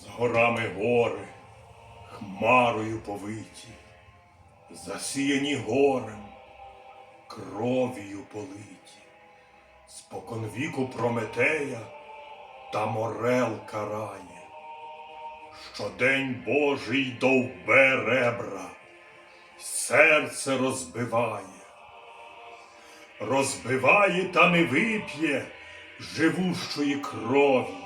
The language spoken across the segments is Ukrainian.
З горами гори, хмарою повиті, засіяні горем, кров'ю политі, споконвіку Прометея та морел карає. Щодень Божий довбе ребра, серце розбиває, розбиває та не вип'є живущої крові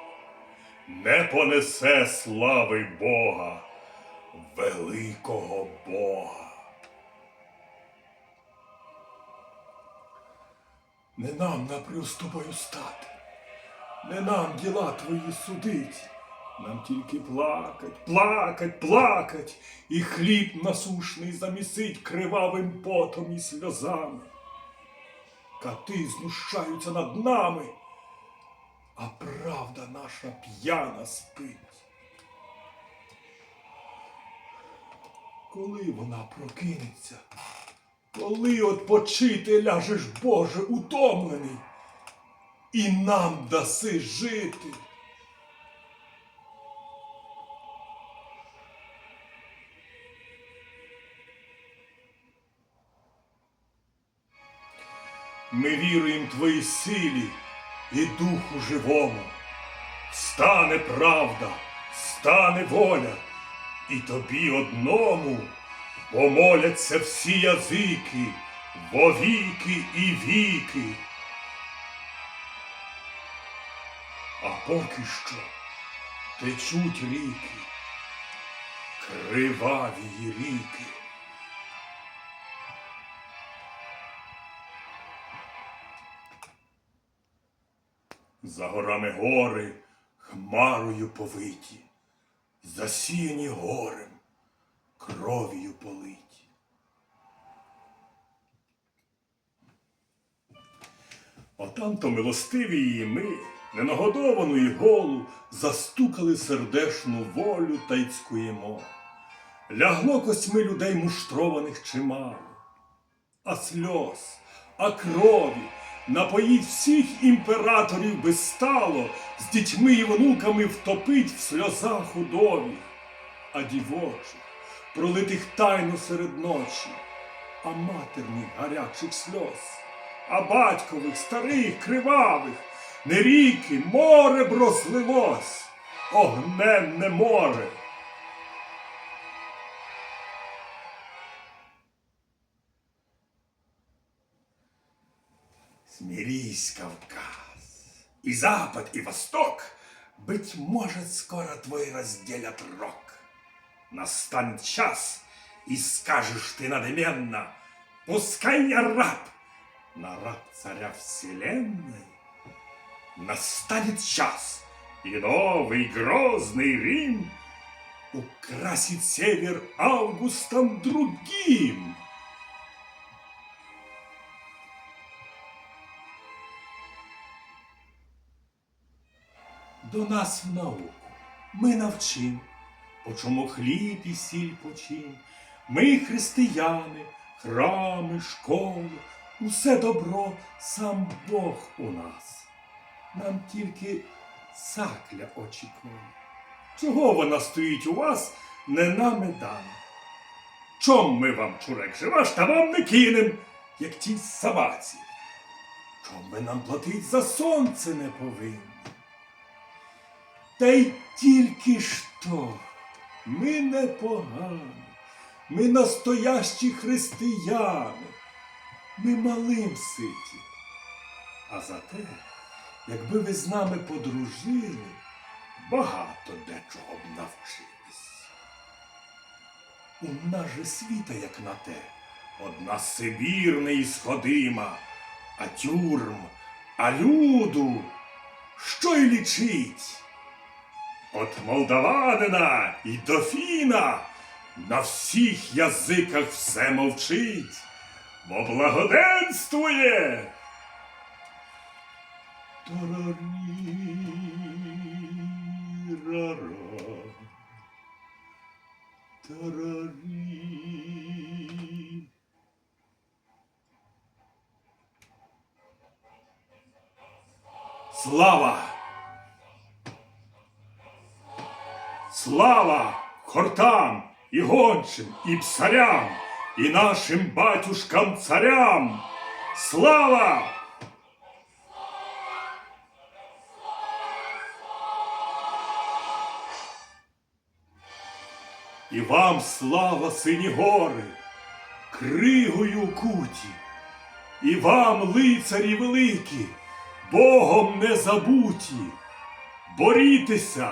не понесе слави Бога, великого Бога. Не нам напрю тобою стати, не нам діла твої судить, нам тільки плакать, плакать, плакать, і хліб насушний замісить кривавим потом і сльозами. Кати знущаються над нами а правда наша п'яна спить. Коли вона прокинеться, коли отпочити ляжеш, Боже, утомлений, і нам даси жити. Ми віруємо Твоїй силі і духу живому. Стане правда, стане воля, і тобі одному помоляться всі язики, вовіки і віки. А поки що течуть ріки, криваві ріки. За горами гори хмарою повиті, засіяні горем, кров'ю политі. Отам-то милостиві і ми, ненагодовану голу, застукали сердешну волю та й цькуємо. Лягло косьми людей муштрованих чимало, а сльоз, а крові напоїть всіх імператорів безстало, з дітьми і внуками втопить в сльозах худові, а дівочих, пролитих тайно серед ночі, а матерних гарячих сльоз, а батькових, старих, кривавих, не ріки, море б розлилось, огненне море. Смирись, Кавказ, и Запад, и Восток, Быть может, скоро твой разделят рок. Настанет час, и скажешь ты надменно, Пускай я раб, на раб царя вселенной. Настанет час, и новый грозный Рим Украсит север августом другим. До нас в науку. Ми навчим, по чому хліб і сіль почим. Ми християни, храми, школи, усе добро, сам Бог у нас. Нам тільки сакля очікує. Чого вона стоїть у вас, не нами дана? Чом ми вам чурек живаш, та вам не кинем, як ті собаці? Чом ви нам платить за сонце не повинні? Та й тільки що ми не погані, ми настоящі християни, ми малим ситі. А зате, якби ви з нами подружили, багато дечого б навчились. У нас же світа, як на те, одна Сибір неісходима, а тюрм, а люду, що й лічить. От молдаванина і дофіна на всіх язиках все мовчить, бо благоденствує. Слава! Слава хортам і гончим, і псарям, і нашим батюшкам царям! Слава! І вам слава, сині гори, кригою куті, і вам, лицарі великі, Богом не забуті. Борітеся,